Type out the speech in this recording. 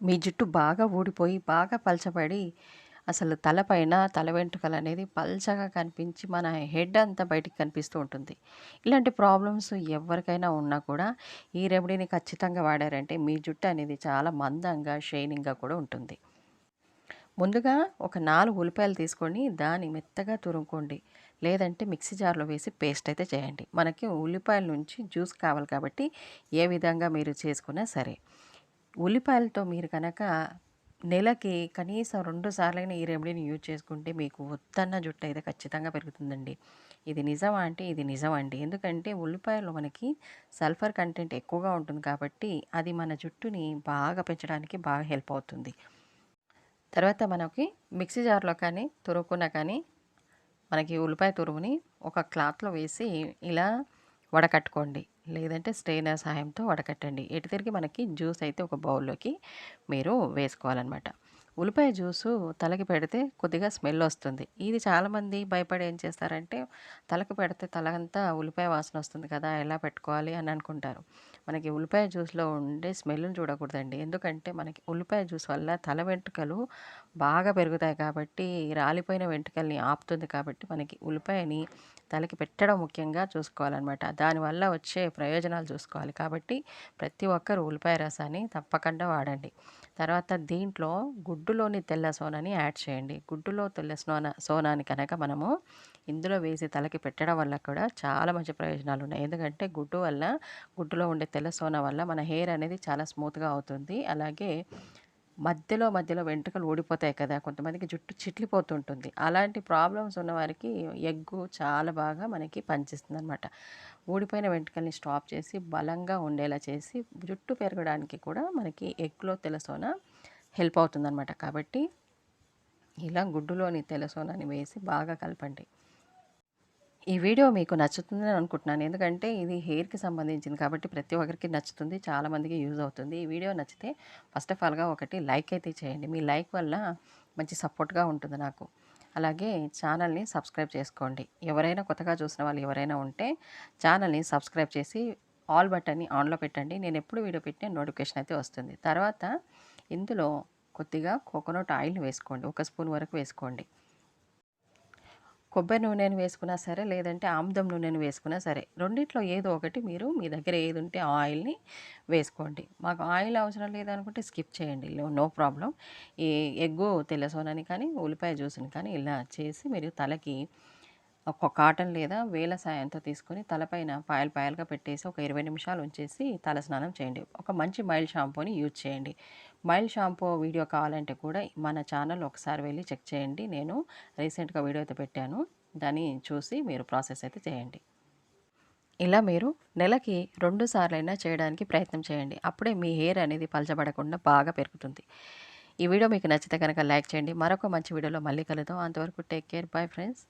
మీ జుట్టు బాగా ఊడిపోయి బాగా పలచబడి అసలు తలపైన తల వెంట్రుకలు అనేది పల్చగా కనిపించి మన హెడ్ అంతా బయటికి కనిపిస్తూ ఉంటుంది. ఇలాంటి ప్రాబ్లమ్స్ ఎవరికైనా ఉన్నా కూడా ఈ రెమెడీని ఖచ్చితంగా వాడారంటే మీ జుట్టు అనేది చాలా మందంగా షైనింగ్గా కూడా ఉంటుంది. ముందుగా ఒక నాలుగు ఉల్లిపాయలు తీసుకొని దాన్ని మెత్తగా తురుముకోండి. లేదంటే మిక్సీ జార్లో వేసి పేస్ట్ అయితే చేయండి. మనకి ఉల్లిపాయల నుంచి జ్యూస్ కావాలి కాబట్టి ఏ విధంగా మీరు చేసుకున్నా సరే. ఉల్లిపాయలతో మీరు కనుక నెలకి కనీసం రెండు సార్లైనా ఈ రెమెడీని యూజ్ చేసుకుంటే మీకు వద్దన్న జుట్టు అయితే ఖచ్చితంగా పెరుగుతుందండి. ఇది నిజమా అంటే ఇది నిజం అండి. ఎందుకంటే ఉల్లిపాయలో మనకి సల్ఫర్ కంటెంట్ ఎక్కువగా ఉంటుంది కాబట్టి అది మన జుట్టుని బాగా పెంచడానికి బాగా హెల్ప్ అవుతుంది. తర్వాత మనకి మిక్సీ జార్లో కానీ తురుక్కున్నా కానీ మనకి ఉల్లిపాయ తురుముని ఒక క్లాత్లో వేసి ఇలా వడకట్టుకోండి. లేదంటే స్ట్రెయినర్ సహాయంతో వడకట్టండి. ఎటు తిరిగి మనకి జ్యూస్ అయితే ఒక బౌల్లోకి మీరు వేసుకోవాలన్నమాట. ఉల్లిపాయ జ్యూసు తలకి పెడితే కొద్దిగా స్మెల్ వస్తుంది. ఇది చాలామంది భయపడి ఏం చేస్తారంటే తలకు పెడితే తలంతా ఉల్లిపాయ వాసన వస్తుంది కదా ఎలా పెట్టుకోవాలి అని అనుకుంటారు. మనకి ఉల్లిపాయ జ్యూస్లో ఉండే స్మెల్ని చూడకూడదండి. ఎందుకంటే మనకి ఉల్లిపాయ జ్యూస్ వల్ల తల వెంట్రుకలు బాగా పెరుగుతాయి కాబట్టి రాలిపోయిన వెంట్రుకల్ని ఆపుతుంది కాబట్టి మనకి ఉల్లిపాయని తలకి పెట్టడం ముఖ్యంగా చూసుకోవాలన్నమాట. దానివల్ల వచ్చే ప్రయోజనాలు చూసుకోవాలి కాబట్టి ప్రతి ఒక్కరు ఉల్లిపాయ రసాన్ని తప్పకుండా వాడండి. తర్వాత దీంట్లో గుడ్డులోని తెల్ల సోనాని యాడ్ చేయండి. గుడ్డులో తెల్ల సోనా సోనాని కనుక మనము ఇందులో వేసి తలకి పెట్టడం వల్ల కూడా చాలా మంచి ప్రయోజనాలు ఉన్నాయి. ఎందుకంటే గుడ్డు వల్ల గుడ్డులో ఉండే తెల్ల సోనా వల్ల మన హెయిర్ అనేది చాలా స్మూత్గా అవుతుంది. అలాగే మధ్యలో మధ్యలో వెంట్రుకలు ఊడిపోతాయి కదా కొంతమందికి జుట్టు చిట్లిపోతుంటుంది. అలాంటి ప్రాబ్లమ్స్ ఉన్న వారికి ఎగ్గు చాలా బాగా మనకి పనిచేస్తుంది అనమాట ఊడిపోయిన వెంట్రుకల్ని స్టాప్ చేసి బలంగా ఉండేలా చేసి జుట్టు పెరగడానికి కూడా మనకి ఎగ్లో తెలసోన హెల్ప్ అవుతుందన్నమాట. కాబట్టి ఇలా గుడ్డులోని తెలసోనని వేసి బాగా కలపండి. ఈ వీడియో మీకు నచ్చుతుందని అనుకుంటున్నాను. ఎందుకంటే ఇది హెయిర్కి సంబంధించింది కాబట్టి ప్రతి ఒక్కరికి నచ్చుతుంది చాలామందికి యూజ్ అవుతుంది. ఈ వీడియో నచ్చితే ఫస్ట్ ఆఫ్ ఆల్గా ఒకటి లైక్ అయితే చేయండి. మీ లైక్ వల్ల మంచి సపోర్ట్గా ఉంటుంది నాకు. అలాగే ఛానల్ని సబ్స్క్రైబ్ చేసుకోండి. ఎవరైనా కొత్తగా చూసిన వాళ్ళు ఎవరైనా ఉంటే ఛానల్ని సబ్స్క్రైబ్ చేసి ఆల్ బటన్ని ఆన్లో పెట్టండి. నేను ఎప్పుడు వీడియో పెట్టిన నోటిఫికేషన్ అయితే వస్తుంది. తర్వాత ఇందులో కొద్దిగా కోకోనట్ ఆయిల్ వేసుకోండి. ఒక స్పూన్ వరకు వేసుకోండి. కొబ్బరి నూనెను వేసుకున్నా సరే లేదంటే ఆముదం నూనెను వేసుకున్నా సరే రెండిట్లో ఏదో ఒకటి మీరు మీ దగ్గర ఏది ఉంటే ఆయిల్ని వేసుకోండి. మాకు ఆయిల్ అవసరం లేదనుకుంటే స్కిప్ చేయండి. No problem. ఈ ఎగ్గు తెల్లసోనని కానీ ఉల్లిపాయ జ్యూస్ని కానీ ఇలా చేసి మీరు తలకి ఒక కాటన్ లేదా వేల సాయంతో తీసుకొని తలపైన పాయలు పాయలుగా పెట్టేసి ఒక ఇరవై నిమిషాలు ఉంచేసి తల స్నానం చేయండి. ఒక మంచి మైల్డ్ షాంపూని యూజ్ చేయండి. మైల్డ్ షాంపూ వీడియో కావాలంటే కూడా మన ఛానల్ ఒకసారి వెళ్ళి చెక్ చేయండి. నేను రీసెంట్గా వీడియో అయితే పెట్టాను. దాన్ని చూసి మీరు ప్రాసెస్ అయితే చేయండి. ఇలా మీరు నెలకి రెండు సార్లైనా చేయడానికి ప్రయత్నం చేయండి. అప్పుడే మీ హెయిర్ అనేది పలచబడకుండా బాగా పెరుగుతుంది. ఈ వీడియో మీకు నచ్చితే కనుక లైక్ చేయండి. మరొక మంచి వీడియోలో మళ్ళీ కలుద్దాం. అంతవరకు టేక్ కేర్. Bye friends.